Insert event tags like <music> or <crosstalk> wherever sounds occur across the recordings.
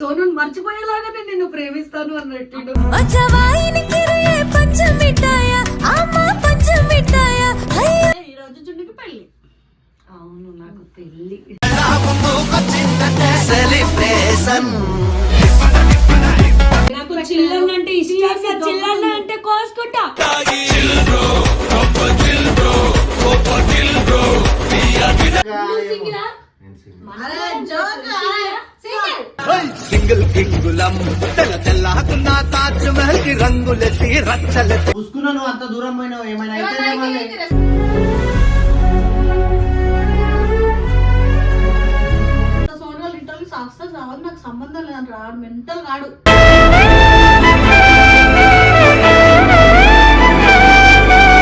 సోను మర్చిపోయేలాగానే నిన్ను ప్రేమిస్తాను అన్నట్టు ఈ రోజు చుండికి పెళ్ళి అవును నాకు పెళ్ళి నాకు చిల్లన్న అంటే ఇష్టం చిల్లన్న అంటే కోసుకుంటా. అరే జోక్ సింగిల్ కింగులం తెల్ల తెల్లకున్న తాజ్ మహల్కి రంగులెసి రచ్చలె చూసుకున్నా నువ్వు అంత దూరం పోయినావు ఏమైనా అయితే నాకు సంబంధం లేదని రాడు మెంటల్ కాడు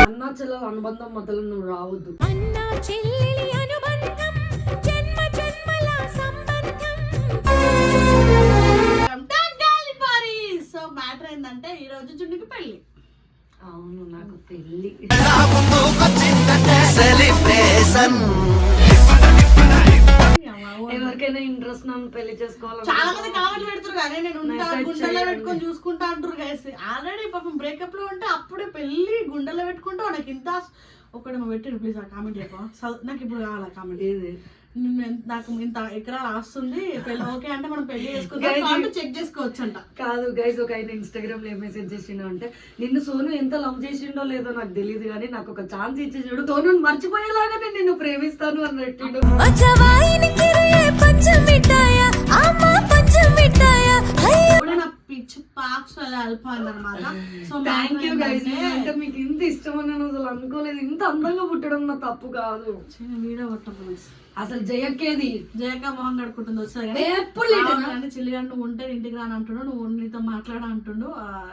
అన్న చెల్లెల అనుబంధం మొదలు నువ్వు రావద్దు. అన్న చెల్లెలి అనుబంధం జన్మ నాకు ఎవరికైనా ఇంట్రెస్ట్ నన్ను పెళ్ళి చేసుకోవాలని చాలా మంది కామెంట్లు పెడుతున్నారు కానీ నేను ఉంటా Message గుండెల్లో చేయండి. పెట్టుకొని చూసుకుంటా అంటారు గైస్ ఆల్రెడీ పాపం బ్రేకప్లో ఉంటే అప్పుడే పెళ్ళి గుండెల్లో పెట్టుకుంటా నాకు ఇంత ఒకటి మా పెట్టండి ప్లీజ్ ఆ కామెంట్ నాకు ఇప్పుడు కావాలి కామెంట్ ఏది? నాకు ఇంత ఎకరాలు ఆస్తుంది ఓకే అంటే మనం పెళ్ళి చేసుకుంటాం చెక్ చేసుకోవచ్చు అంట కాదు గైస్ ఒక ఆయన ఇన్స్టాగ్రామ్లో ఏం మెసేజ్ చేసిండో అంటే నిన్ను సోను ఎంత లవ్ చేసిండో లేదో నాకు తెలియదు కానీ నాకు ఒక ఛాన్స్ ఇచ్చి చూడు సోను మర్చిపోయేలాగానే నిన్ను ప్రేమిస్తాను అన్నట్టు నా పిచ్చి పాక్స్ వెళ్ళిపోయింది అనమాట సో థ్యాంక్ యూ గైస్ అంటే మీకు ఇంత ఇష్టం అని నేను అసలు అనుకోలేదు. ఇంత అందంగా పుట్టడం నా తప్పు కాదు. వీడియో కొట్టం అసలు జయక్కేది? జయక మొహం కడుకుంటుంది వస్తుంది ఎప్పుడు చిల్లిగా నువ్వు ఉంటే ఇంటికి రాని అంటుండు నువ్వు నీతో మాట్లాడ అంటుండు.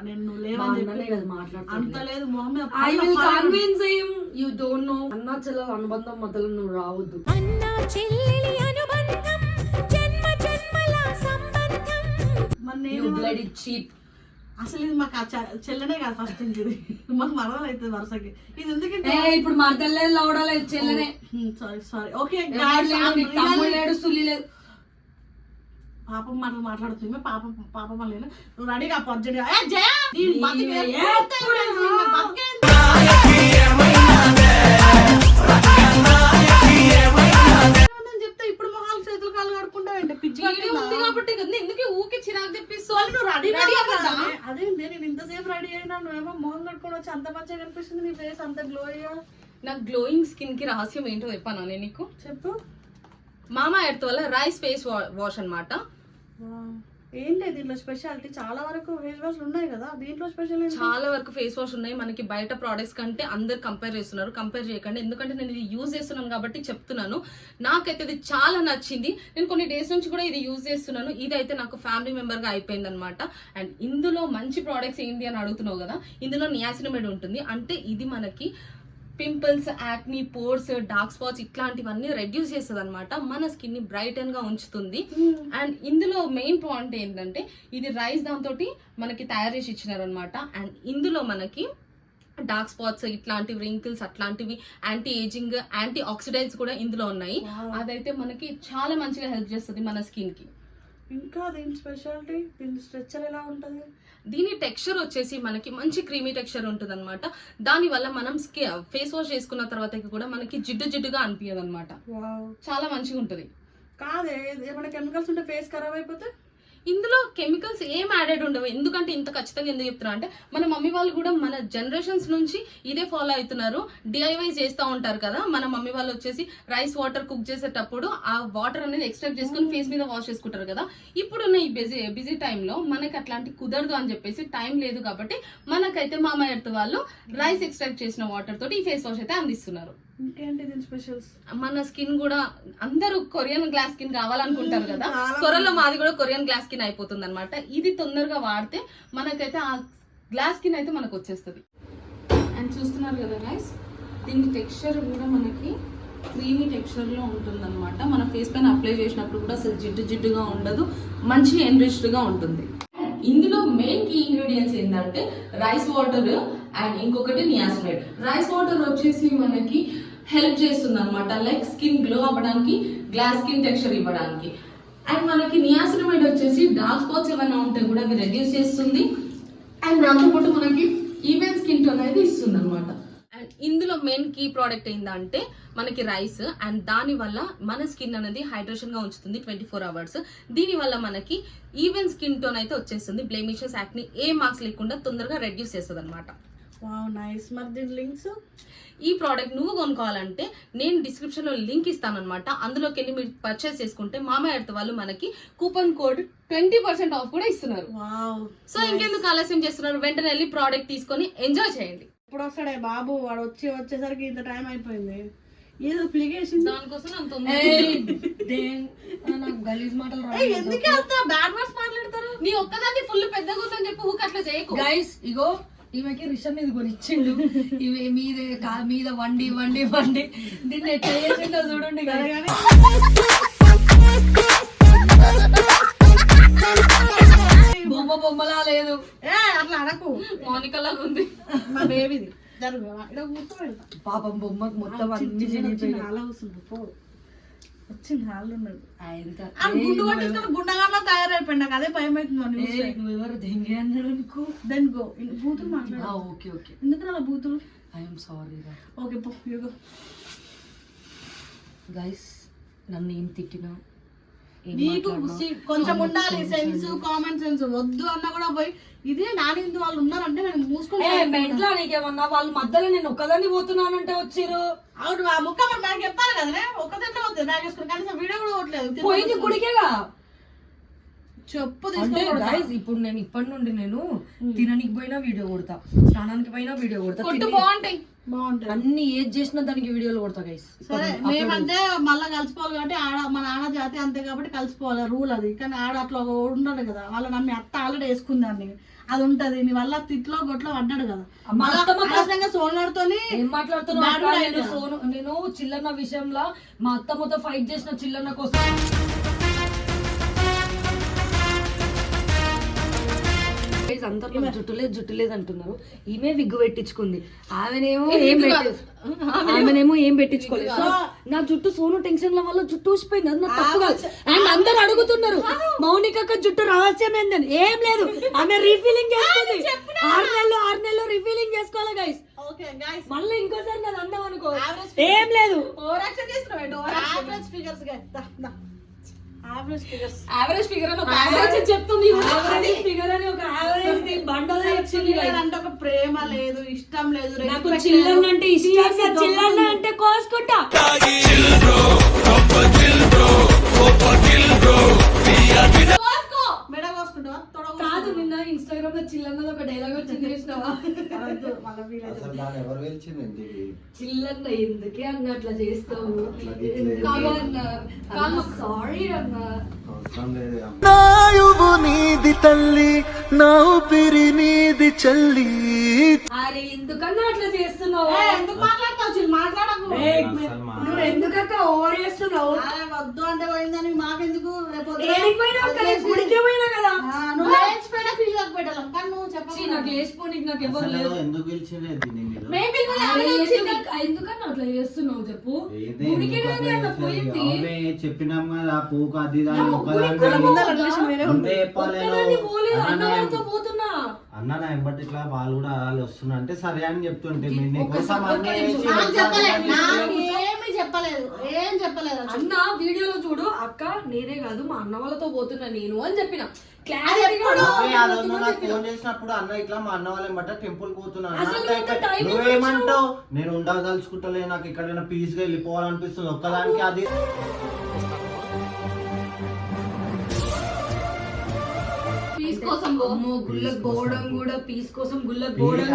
నేను నువ్వు లేవని కదా అంత లేదు మొహం I will convince you don't know అన్న చెల్లెల అనుబంధం మొదలు నువ్వు రావద్దు. అన్న చెల్లెలి అనుబంధం బ్లడ్ చీప్ అసలు ఇది మాకు చెల్లెనే కాదు ఫస్ట్ ఇది. మాకు మరదలు అవుతుంది వరుసకి. ఇది ఎందుకంటే ఏ ఇప్పుడు మరదలేదు లవడలేదు చెల్లెనే. సారీ సారీ ఓకే తమ్ముడు లేడు సుల్లి లేదు పాపం మాటలు మాట్లాడుతుంది పాపం పాపం మళ్ళీ నువ్వు రెడీగా జయ ఉంది కాబట్టి కదా ఎందుకే ఊకే చిరాకు నువ్వు రెడీ రెడీ అవ్వదా నేను ఇంతసేపు రెడీ అయినా నువ్వేమో మొహం కట్టుకొని వచ్చి అంత మంచిగా కనిపిస్తుంది నీ ఫేస్ అంత గ్లో అయ్యా నాకు గ్లోయింగ్ స్కిన్కి రహస్యం ఏంటో చెప్పాను నేను నీకు? చెప్పు. మామా ఎర్త్ వల్ల రైస్ ఫేస్ వాష్ ఏం లేదు దీంట్లో స్పెషాలిటీ చాలా వరకు ఫేస్ వాష్ ఉన్నాయి కదా దీంట్లో స్పెషల్ చాలా వరకు ఫేస్ వాష్ ఉన్నాయి. మనకి బయట ప్రోడక్ట్స్ కంటే అందరు కంపేర్ చేస్తున్నారు. కంపేర్ చేయకండి. ఎందుకంటే నేను ఇది యూజ్ చేస్తున్నాను కాబట్టి చెప్తున్నాను. నాకైతే ఇది చాలా నచ్చింది. నేను కొన్ని డేస్ నుంచి కూడా ఇది యూజ్ చేస్తున్నాను. ఇది అయితే నాకు ఫ్యామిలీ మెంబర్గా అయిపోయింది అనమాట అండ్ ఇందులో మంచి ప్రోడక్ట్స్ ఏంటి అని అడుగుతున్నావు కదా ఇందులో నియాసినమేడ్ ఉంటుంది. అంటే ఇది మనకి pimples acne pores dark spots ఇట్లాంటివన్నీ రెడ్యూస్ చేస్తుంది అనమాట మన స్కిన్ని బ్రైటన్గా ఉంచుతుంది అండ్ ఇందులో మెయిన్ పాయింట్ ఏంటంటే ఇది రైస్ దాంతో మనకి తయారు చేసి ఇచ్చినారు అనమాట అండ్ ఇందులో మనకి డార్క్ స్పాట్స్ ఇట్లాంటివి రింకిల్స్ అట్లాంటివి యాంటీ ఏజింగ్ యాంటీ ఆక్సిడైడ్స్ కూడా ఇందులో ఉన్నాయి. అదైతే మనకి చాలా మంచిగా హెల్ప్ చేస్తుంది మన స్కిన్కి ఇంకా దీని స్పెషాలిటీ? దీని స్ట్రెచ్చర్ ఎలా ఉంటది? దీని టెక్స్చర్ వచ్చేసి మనకి మంచి క్రీమీ టెక్స్చర్ ఉంటుంది అనమాట దాని వల్ల మనం ఫేస్ వాష్ చేసుకున్న తర్వాత కూడా మనకి జిడ్డు జిడ్డుగా అనిపించదు అనమాట చాలా మంచిగా ఉంటుంది కాదే ఏమైనా కెమికల్స్ ఉంటే ఫేస్ ఖరాబ్ అయిపోతే? ఇందులో కెమికల్స్ ఏం యాడెడ్ ఉండవు. ఎందుకంటే ఇంత ఖచ్చితంగా ఎందుకు చెప్తున్నా అంటే మన మమ్మీ వాళ్ళు కూడా మన జనరేషన్స్ నుంచి ఇదే ఫాలో అవుతున్నారు. డిఐవై చేస్తూ ఉంటారు కదా. మన మమ్మీ వాళ్ళు వచ్చేసి రైస్ వాటర్ కుక్ చేసేటప్పుడు ఆ వాటర్ అనేది ఎక్స్ట్రాక్ట్ చేసుకొని ఫేస్ మీద వాష్ చేసుకుంటారు కదా. ఇప్పుడున్న ఈ బిజీ బిజీ టైంలో మనకి అట్లాంటి కుదరదు అని చెప్పేసి టైం లేదు కాబట్టి మనకైతే మామ ఎర్త్ వాళ్ళు రైస్ ఎక్స్ట్రాక్ట్ చేసిన వాటర్ తోటి ఈ ఫేస్ వాష్ అయితే అందిస్తున్నారు. ఇంకేంటి దీని స్పెషల్స్ మన స్కిన్ కూడా అందరూ కొరియన్ గ్లాస్ స్కిన్ కావాలనుకుంటారు కదా. త్వరలో మాది కూడా కొరియన్ గ్లాస్ స్కిన్ అయిపోతుంది అనమాట ఇది తొందరగా వాడితే మనకైతే ఆ గ్లాస్ స్కిన్ అయితే మనకు వచ్చేస్తుంది. అండ్ చూస్తున్నారు కదా గైస్ దీని టెక్స్చర్ కూడా మనకి క్రీమీ టెక్స్చర్లో ఉంటుంది అనమాట మన ఫేస్ పైన అప్లై చేసినప్పుడు కూడా అసలు జిడ్డు జిడ్డుగా ఉండదు మంచి enriched గా ఉంటుంది. ఇందులో మెయిన్ కీ ఇంగ్రీడియంట్స్ ఏంటంటే రైస్ వాటర్ అండ్ ఇంకొకటి నియాసినైడ్ రైస్ వాటర్ వచ్చేసి మనకి హెల్ప్ చేస్తుంది అనమాట లైక్ స్కిన్ గ్లో అవ్వడానికి గ్లాస్ స్కిన్ టెక్స్చర్ ఇవ్వడానికి. అండ్ మనకి నియాసినమైడ్ వచ్చేసి డార్క్ స్పాట్స్ ఏమైనా ఉంటే కూడా అవి రెడ్యూస్ చేస్తుంది. అండ్ దాంతోపాటు మనకి ఈవెన్ స్కిన్ టోన్ అనేది ఇస్తుంది అనమాట అండ్ ఇందులో మెయిన్ కీ ప్రోడక్ట్ ఏంటంటే మనకి రైస్ అండ్ దాని వల్ల మన స్కిన్ అనేది హైడ్రేషన్గా ఉంచుతుంది ట్వంటీ ఫోర్ అవర్స్. దీని వల్ల మనకి ఈవెన్ స్కిన్ టోన్ అయితే వచ్చేస్తుంది. బ్లేమిషెస్ యాక్ని ఏ మార్క్స్ లేకుండా తొందరగా రెడ్యూస్ చేస్తుంది అనమాట నైస్. మరి దీని లింక్స్? ఈ ప్రోడక్ట్ నువ్వు కొనుక్కోవాలంటే నేను డిస్క్రిప్షన్లో లింక్ ఇస్తాను అనమాట అందులోకి వెళ్ళి మీరు పర్చేస్ చేసుకుంటే మామయ్య ఎర్త్ వాళ్ళు మనకి coupon code twenty percent off కూడా ఇస్తున్నారు. సో ఇంకెందుకు ఆలస్యం చేస్తున్నారు? వెంటనే వెళ్ళి ప్రోడక్ట్ తీసుకొని ఎంజాయ్ చేయండి. ఇప్పుడు వస్తాడే బాబు? వాడు వచ్చి వచ్చేసరికి ఇంత టైం అయిపోయింది. ఏదో అప్లికేషన్ దానికోసం తొందరగా నాకు గలీజ్ మాటలు ఎందుకే అంత బ్యాడ్ వర్డ్స్ మాట్లాడతారు? నీ ఒక్కదాన్ని ఫుల్ పెద్దగా ఉందని చెప్పి ఊక అట్లా చేయకు. గైస్ ఇగో ఈమెకి రిషన్ ఇది కొనిచ్చిండు. ఇవి మీద కా- మీద వండి వండి వండి. దీన్ని ఎట్లా చేసిండో చూడండి guys. <laughs> బొమ్మ బొమ్మలా లేదు. ఏ అట్లా అడకు. మౌనిక లాగా ఉంది మా బేబీది. జరుగు ఇక్కడ కూర్చోబెడతా పాపం బొమ్మకు మొత్తం అన్ని కూర్చుండు పో. వచ్చింది హాల్ ఉన్నాడు గుండు కొట్టించుకొని గుండగాల్లో తయారైపోయింది నాకు అదే భయం అవుతుంది నువ్వెవరు దెంగే అన్నాడు అనుకో. దెన్ గో బూతులు మాట్లాడు. Okay okay. ఎందుకు అలా బూతులు? ఐఎమ్ సారీ ఓకే పో యుగో గైస్ నన్ను ఏం తిట్టినా? నీకు కొంచెం ఉండాలి సెన్స్. Common sense. వద్దు అన్నా కూడా పోయి ఇదే నానిందు వాళ్ళు ఉన్నారంటే నేను ఏ మూసుకొని మెంట్లా నీకేమన్నా వాళ్ళ మధ్యలో నేను ఒక్కదాన్ని పోతున్నానంటే వచ్చిర్రు? అవును ఆ ముక్క మరి నాకు చెప్పాలి కదనే ఒక్క దగ్గర అవుతుంది నాకు వేసుకుని కనీసం వీడియో కూడా పోవట్లేదు. పోయింది గుడికేగా? చెప్పు ఇప్పుడు నేను ఇప్పటి నుండి నేను తిననికి పోయినా వీడియో కొడతా. స్నానానికి పోయినా వీడియో కొడతా. కొట్టు బాగుంటాయి. బాగుంటుంది అన్ని ఏది చేసినా దానికి వీడియోలు కొడతా గైస్ సరే మేమంటే మళ్ళీ కలిసిపోవాలి కాబట్టి ఆడ మన ఆడ జాతి అంతే కాబట్టి కలిసిపోవాలి రూల్ అది. కానీ ఆడ అట్లా ఉండదు కదా వాళ్ళ నమ్మి అత్త ఆల్రెడీ వేసుకుందాన్ని అది ఉంటది. నీ వల్ల తిట్లో గొట్లో పడ్డాడు కదా. అమ్మ, అత్త మాత్రం- అనవసరంగా సోనర్తోని ఏం మాట్లాడుతున్నావు Bad అక్క? word నేను idea. సోను నేను చిల్లన్న విషయంలో మా అత్తమ్మతో ఫైట్ చేసిన చిల్లన్న కోసం. Guys, అందరూ నాకు జుట్టు లేదు జుట్టు లేదు అంటున్నారు ఈమె విగ్గు పెట్టించుకుంది. ఆమెనేమో ఏం ఆమెనేమో ఏం పెట్టించుకోలేదు. సో నా జుట్టు సోను టెన్షన్ల వల్ల జుట్టు ఊసిపోయింది. అది నా తప్పు కాదు. అండ్ అందరు అడుగుతున్నారు మౌనిక జుట్టు రహస్యం ఏందని. ఏం లేదు. ఆమె రీఫిలింగ్ చేసుకుంది. ఆరు నెలలు ఆరు నెలలు రీఫిలింగ్ చేసుకోవాలి గైస్ మళ్ళీ ఇంకోసారి నాది అందాం అనుకో ఏం లేదు. Figures average figures average figure అని ఒక యావరేజ్ చెప్తుంది యావరేజ్ ఫిగర్ అని ఒక యావరేజ్ బండల్ చెప్తుంది. అంటే ఒక ప్రేమ లేదు ఇష్టం లేదు నాకు చిల్లన్న. అంటే ఇష్టం చిల్లన్న అంటే కోసుకుంటా. మెడ కోసుకుంటావా తొడగ కాదు నిన్న ఇన్స్టాగ్రామ్లో చిల్లన్నది ఒక డైలాగ్ వచ్చింది చూసినావా. అసలు దాన్ని ఎవరు చిల్లన్న ఎందుకే అన్న అట్లా చేస్తావు? సారీ అన్న. నాయువు నీది తల్లి నా ఊపిరి నీది చెల్లి. అరే ఎందుకన్నా అట్లా చేస్తున్నావు? ఎందుకు మాట్లాడతావు? మాట్లాడకు. నువ్వు ఎందుకక్క ఓవర్ చేస్తున్నావు వద్దు అంటే పోయిందని మాకెందుకు? రేపు గుడికే పోయినా కదా? నువ్వు లేచిపోయినా ఫీల్ పెట్టాలి. కానీ నువ్వు ఛీ, చెప్పాలి నాకు లేచిపోనికి నాకు ఎవరు అసలు లేరు. ఎందుకు ఎందుకన్నా అట్లా చేస్తున్నావు చెప్పు? పోయింది. చెప్పినాం కదా పూక అది పోలేదు పోతున్నా అన్న నా ఎంబటి ఇట్లా వాళ్ళు కూడా వాళ్ళు వస్తున్నా అంటే సరే అని చెప్తుంటే మీరు నీకోసం అన్నీ నాకు చెప్పలేదు దాన్ని నాకు తీసుకొని- ఏమీ చెప్పలేదు. ఏం చెప్పలేదు అసలు. అన్న వీడియోలో చూడు అక్క నేనే కాదు మా అన్న వాళ్ళతో పోతున్నా నేను అని చెప్పిన. అది క్లారిటీగా ఎప్పుడు? ఓకే, ఆ రోజు నాకు ఫోన్ చేసినప్పుడు అన్న ఇట్లా మా అన్న వాళ్ళని బట్ట టెంపుల్ పోతున్నాను. అసలు అంటే ఇంత నువ్వేమంటావు నేను ఉండదలుచుకుంటలే నాకు ఎక్కడైనా పీస్గా వెళ్ళిపోవాలనిపిస్తుంది. ఒక్కదానికి అది కోసం పో. అమ్మో గుళ్ళకి పోవడం కూడా పీస్ కోసం గుళ్ళకి పోవడం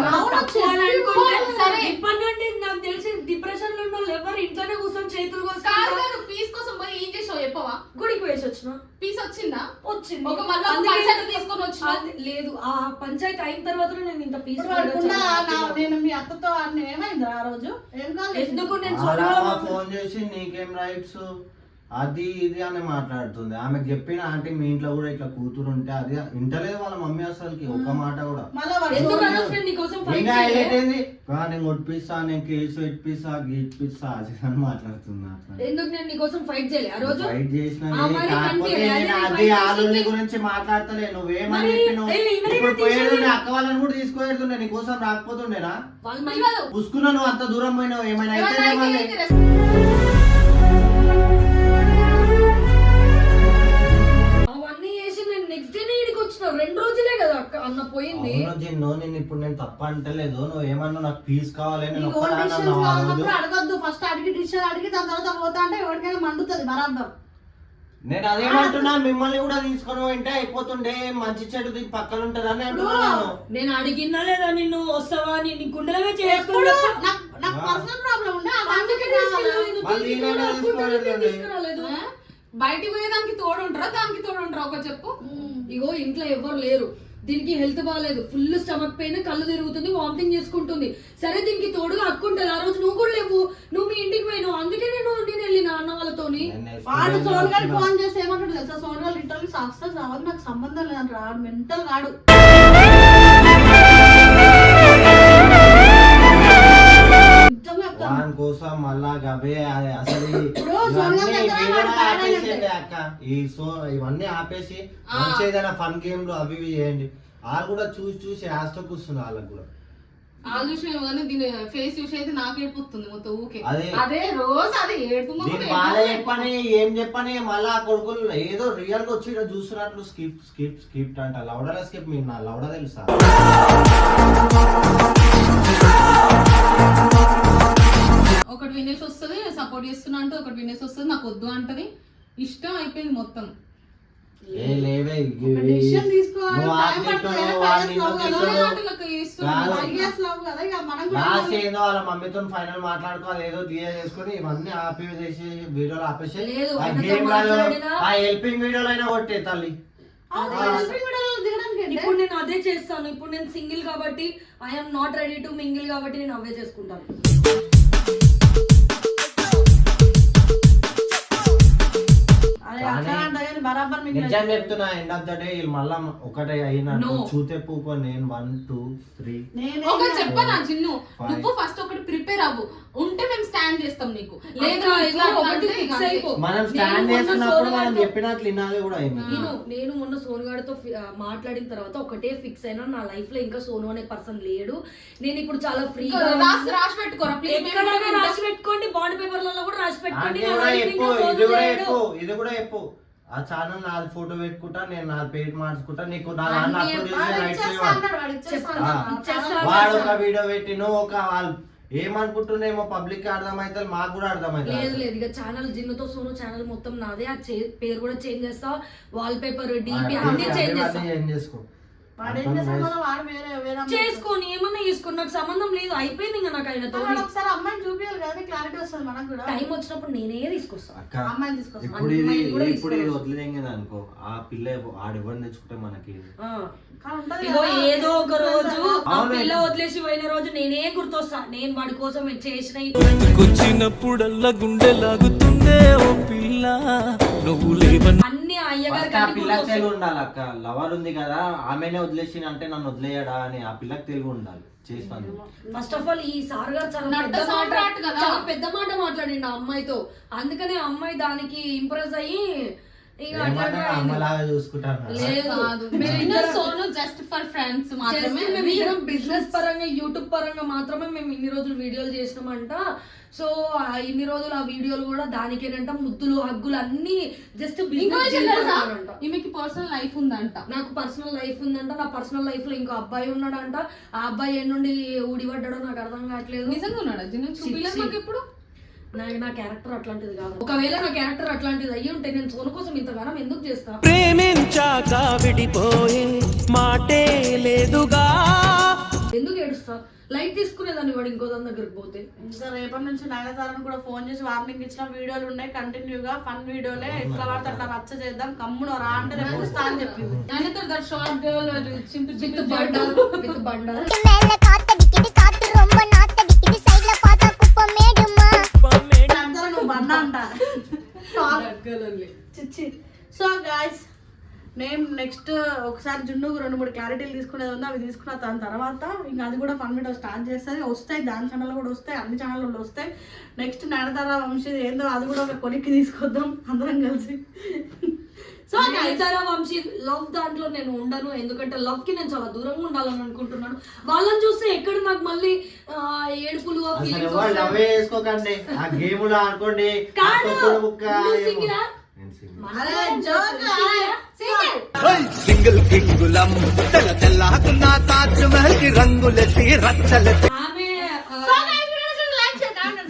సరే. ఇప్పటి నుండి నాకు తెలిసి డిప్రెషన్లో ఉన్న వాళ్ళు ఎవరు ఇంట్లోనే కూర్చొని చేతులు కాదు పీస్ కోసం పోయి ఏం చేసావు చెప్పవా? గుడికి వేసి వచ్చిన. పీస్ వచ్చిందా? వచ్చింది. ఒక మళ్ళా తీసుకొని వచ్చినావు. అది- లేదు ఆ పంచాయతీ అయిన తర్వాత నేను ఇంత పీస్ నేను మీ అత్తతో అన్న ఏమైంది ఆ రోజు? ఎందుకు నేను ఫోన్ చేసి నీకేం రైట్స్ అది ఇది అని మాట్లాడుతుంది. ఆమెకు చెప్పిన ఆంటీ మీ ఇంట్లో కూడా ఇట్లా కూతురు ఉంటే అది వింటలేదు వాళ్ళ మమ్మీ అసలుకి ఒక మాట కూడా. నేను నీకోసం ఏంది "ఆ, నేను కేసు పెట్టిపిస్తా గీపిస్తా అది అని మాట్లాడుతున్నా ఎందుకు నేను నీకోసం ఫైట్ చేయలే? ఆ రోజు ఫైట్ చేసిన అదే చేసింది. గురించి మాట్లాడతలే. నువ్వేమని చెప్పినావు? ఇప్పుడు పోయేది. అక్క వాళ్ళని కూడా తీసుకుపోయేస్తుండే నీ కోసం రాకపోతుండేనా? పుసుకున్నా నువ్వు అంత దూరం పోయినావు? ఏమైనా అయితే రెండు రోజులే కదా అక్క అన్న పోయింది. అవును జిన్ను నేను ఇప్పుడు నేను తప్ప అంటలేదు. నువ్వు ఏమన్నా నాకు పీస్ కావాలి నేను నీకు ఓన్ ఒక్కదాన్ని డిసిషన్స్ అన్నావు ఆ రోజు. కావాలన్నప్పుడు అడగద్దు. ఫస్ట్ అడిగి డిసిషన్ అడిగి దాని తర్వాత పోతా అంటే ఎవరికైనా మండుతుంది బరాబర్ నేను అదేమంటున్నా మిమ్మల్ని కూడా తీసుకొని పోయింటే అయిపోతుండే. మంచి చెడు దీని పక్కన ఉంటదని అంటున్నాను నేను. అడిగినా లేదా నిన్ను వస్తావా? అని నీ ఎప్పుడు? చేసుకున్నా నాకు నాకు పర్సనల్ ప్రాబ్లం ఉండే. అది అందుకే తీసుకెళ్ళలేదు. మళ్ళీ దీనికి కూడా తీసుకురాలేదు. ఆ? బయటికి పోయేదానికి తోడు ఉంటారా దానికి తోడు ఉంటారా ఒక చెప్పు. ఇగో ఇంట్లో ఎవరు లేరు. దీనికి హెల్త్ బాగాలేదు ఫుల్ స్టమక్ పెయిన్ కళ్ళు తిరుగుతుంది వామిటింగ్ చేసుకుంటుంది. సరే దీనికి తోడుగా అక్కుంటుంది ఆ రోజు నువ్వు కూడా లేవు. నువ్వు మీ ఇంటికి పోయినావు. అందుకే నేను నేను వెళ్ళిన అన్న వాళ్ళతోని వాడు సోన్ గారికి. ఫోన్ చేసి ఏమంటాడు తెలుసా? సోన్ గారు ఇంటర్వ్యూ సక్సెస్ అవ్వదు నాకు సంబంధం లేదంట రాడు. మెంటల్ రాడు. అక్క. ఈ సో ఇవన్నీ ఆపేసి మంచి ఏదైనా ఫన్ గేమ్లు అవి ఇవి చేయండి. వాళ్ళు కూడా చూసి చూసి ఆస్తో కూర్చున్నారు వాళ్ళకి కూడా. కానీ దీని ఫేస్ చూసి అయితే నాకు ఏడిపోతుంది మొత్తం ఊకే. అదే. అదే రోజు అదే ఏడుపు మొహం, దీని ఏడుపు బాగా మొహం. చెప్పని ఏం చెప్పని మళ్ళా కొడుకులు ఏదో రియల్గా వచ్చి చూస్తున్నట్లు స్కిప్ స్కిప్ స్కిప్ అంట లౌడలా స్కిప్ మీకు నా లౌడ తెలుసా? అంటే ఒకటి వినేసి వస్తుంది. నాకు వద్దు అంటది. ఇష్టం అయిపోయింది మొత్తం. ఏ లేవే తీసుకోవాలి, నువ్వు తిట్టుడు, నిన్ను. తిట్టుడు. కాదు. లాస్ట్ ఏందో వాళ్ళ మమ్మీతో ఫైనల్ మాట్లాడుకోవాలి. ఏదో దియా చేసుకుని ఇవన్నీ ఆపి చేసి వీడియోలు ఆపేసి లేదు, ఆ ఆయనతో గేమ్ మాట్లాడినా- ఆ హెల్పింగ్ వీడియోలు అయినా కొట్టే తల్లి? ఇప్పుడు నేను అదే చేస్తాను. ఇప్పుడు నేను సింగిల్ కాబట్టి I'm not ready to mingle కాబట్టి నేను అవే చేసుకుంటాను. అరే అట్లా కానీ బరాబర్ మీకు నిజం చెప్తున్నా ఎండ్ ఆఫ్ ద డే వీళ్ళు మళ్ళా ఒకటే No. చూతే పూకో నేను వన్ టూ త్రీ నేనే ఒకటి చెప్పనా చిన్ను? Fine. నువ్వు ఫస్ట్ ఒకటి ప్రిపేర్ అవ్వు. ఉంటే మేము స్టాండ్ చేస్తాం నీకు. లేదా లేదా ఇట్లా ఒకటి fix అయిపో. మనం నేను స్టాండ్ మొన్న చేస్తున్నప్పుడు సోను మనం గారితో- చెప్పినట్లు వినాలి కూడా అయింది. నేను నేను మొన్న సోను గారితో ఫి- ఆ, మాట్లాడిన తర్వాత ఒకటే ఫిక్స్ అయినా నా లైఫ్లో ఇంకా సోను అనే పర్సన్ లేడు. నేను ఇప్పుడు చాలా ఫ్రీగా రాసి రాసి పెట్టుకోరా ప్లీజ్ ఎక్కడైనా రాసి పెట్టుకోండి బాండ్ పేపర్లలో కూడా రాసి పెట్టుకోండి నా కూడా life చెప్పు ఇంకా ఇది సోను కూడా లేడు. చెప్పు ఇది కూడా చెప్పు. ఆ ఛానల్ నాది ఫోటో పెట్టుకుంటా నేను నా పేరు మార్చుకుంటా నీకు నా వాడు ఒక వీడియో పెట్టి నువ్వు ఒక వాళ్ళు ఏమనుకుంటున్నామో పబ్లిక్ అర్థమైతే మాకు కూడా లేదు అర్థమైతే లేదు ఇక ఛానల్ జిన్నుతో సోను ఛానల్ మొత్తం నాదే ఆ చే- పేరు కూడా చేంజ్ చేస్తా వాల్ పేపర్ డిపి అన్ని చేంజ్ చేస్తా ఏం చేసుకో. చేసుకొని ఏమన్నా చేసుకో. నాకు సంబంధం లేదు. అయిపోయింది ఇంకా నాకు ఆయనతో వాడు ఒకసారి అమ్మాయిని చూపించాలి కదా క్లారిటీ వస్తుంది మనకు కూడా. టైం వచ్చినప్పుడు నేనే తీసుకొస్తా. అక్క అమ్మాయిని తీసుకొస్తాం. ఇప్పుడు ఇది అమ్మాయిని కూడా ఇప్పుడు ఇది తీసుకురా. వదిలేంగదా అనుకో ఆ పిల్ల ఆడెవరిని తెచ్చుకుంటే మనకి ఇగో కదా, ఏదో ఒక రోజు ఆ. పిల్ల వదిలేసి పోయిన రోజు నేనే గుర్తొస్తా. నేను వాడి కోసం చేసిన వచ్చినప్పుడల్లా గుండె లాగుతుందే ఓ పిల్ల. నువ్వు లేవని ఆ పిల్లకి. తెలివి ఉండాలి అక్క. లవర్ ఉంది కదా ఆమెనే వదిలేసి అంటే నన్ను వదిలేయడా అని ఆ పిల్లకి తెలివి ఉండాలి చేస్తాను ఫస్ట్ ఆఫ్ ఆల్ ఈ సార్ గారు చాలా పెద్ద మాట. చాలా పెద్ద మాట మాట్లాడిండు ఆ అమ్మాయితో. అందుకనే ఆ అమ్మాయి దానికి ఇంప్రెస్ అయ్యి. అమ్మలాగా చూసుకుంటాను లేదు. కాదు మేము సోను జస్ట్ ఫర్ ఫ్రెండ్స్ మాత్రమే. బిజినెస్ పరంగా యూట్యూబ్ పరంగా మాత్రమే మేము ఇన్ని రోజులు వీడియోలు చేసినామంట. సో ఇన్ని రోజులు ఆ వీడియోలు కూడా దానికేనంట ముద్దులు హగ్గులు అన్ని జస్ట్ ఈమెకి పర్సనల్ లైఫ్ ఉందంట. నాకు పర్సనల్ లైఫ్ ఉందంట నా పర్సనల్ లైఫ్లో ఇంకో అబ్బాయి ఉన్నాడంట. ఆ అబ్బాయి ఏ నుండి ఊడిపడ్డాడో నాకు అర్థం కావట్లేదు. నిజంగా ఉన్నాడా. మాకు ఎప్పుడు నా నా క్యారెక్టర్ అట్లాంటిది కాదు. ఒకవేళ నా క్యారెక్టర్ అట్లాంటిది అయ్యి ఉంటే నేను సోను కోసం ఇంతగానం ఎందుకు చేస్తా? ప్రేమించాక విడిపోయే మాటే లేదుగా. ఎందుకు ఏడుస్తా? లైట్ తీసుకునేదాన్ని వాడు ఇంకో దాని దగ్గరికి పోతే. ఇంకా రేపటి నుంచి నయనతారని కూడా ఫోన్ చేసి వార్నింగ్ ఇచ్చిన వీడియోలు ఉన్నాయి. కంటిన్యూగా ఫన్ వీడియోలే ఎట్లా పడితే అట్లా రచ్చ చేద్దాం. కమ్ముడు రా అంటే రేపు అని చెప్పింది నయనతార షార్ట్ గర్ల్ నువ్వు అంట. సో గాయస్ నేను నెక్స్ట్ ఒకసారి జున్నుకు రెండు మూడు క్లారిటీలు తీసుకునేది ఉంది అవి తీసుకున్న దాని తర్వాత ఇంకా అది కూడా ఫన్ వీడియో స్టార్ట్ చేస్తుంది వస్తాయి దాని ఛానల్ కూడా వస్తాయి అన్ని ఛానల్లో వస్తాయి. నెక్స్ట్ నాడతారా వంశీ ఏందో అది కూడా ఒక కొలిక్కి తీసుకొద్దాం అందరం కలిసి. సో ఇతర వంశీ? లవ్ దాంట్లో నేను ఉండను ఎందుకంటే లవ్కి నేను చాలా దూరంగా ఉండాలని అనుకుంటున్నాను. వాళ్ళని చూస్తే ఎక్కడ నాకు మళ్ళీ ఏడుపులు వస్తాయి. ఆ గేములు ఆడుకోండి కాదు. అక్కడ ముక్క నువ్వు ఏమో. single ఆ? నేను single. మన సింగిల్ కింగులం తెల్ల తెల్లకున్న తాజ్ మహల్కి రంగులెసి రచ్చలెసి ఆమె ఆ, లైక్ చేయండి